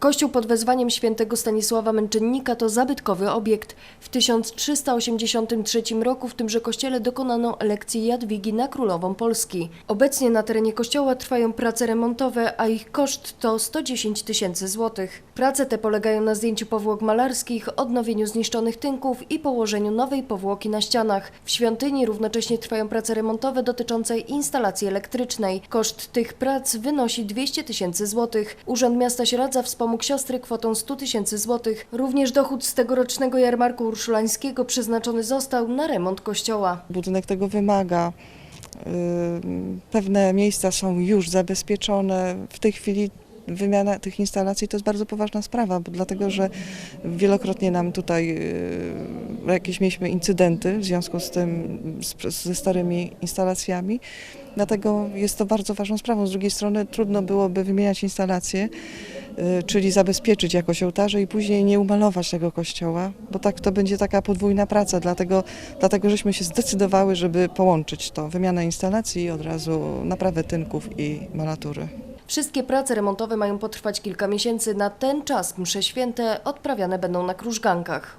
Kościół pod wezwaniem świętego Stanisława Męczennika to zabytkowy obiekt. W 1383 roku w tymże kościele dokonano elekcji Jadwigi na królową Polski. Obecnie na terenie kościoła trwają prace remontowe, a ich koszt to 110 tysięcy złotych. Prace te polegają na zdjęciu powłok malarskich, odnowieniu zniszczonych tynków i położeniu nowej powłoki na ścianach. W świątyni równocześnie trwają prace remontowe dotyczące instalacji elektrycznej. Koszt tych prac wynosi 200 tysięcy złotych. Urząd Miasta Śradza wspomógł siostry kwotą 100 tysięcy złotych. Również dochód z tegorocznego jarmarku urszulańskiego przeznaczony został na remont kościoła. Budynek tego wymaga. Ym, Pewne miejsca są już zabezpieczone. W tej chwili wymiana tych instalacji to jest bardzo poważna sprawa, bo dlatego że wielokrotnie nam tutaj jakieś mieliśmy incydenty w związku z tym, z, ze starymi instalacjami. Dlatego jest to bardzo ważną sprawą. Z drugiej strony trudno byłoby wymieniać instalacje, czyli zabezpieczyć jakoś ołtarze i później nie umalować tego kościoła, bo tak to będzie taka podwójna praca. Dlatego, dlatego żeśmy się zdecydowały, żeby połączyć to, wymianę instalacji i od razu naprawę tynków i malatury. Wszystkie prace remontowe mają potrwać kilka miesięcy. Na ten czas msze święte odprawiane będą na krużgankach.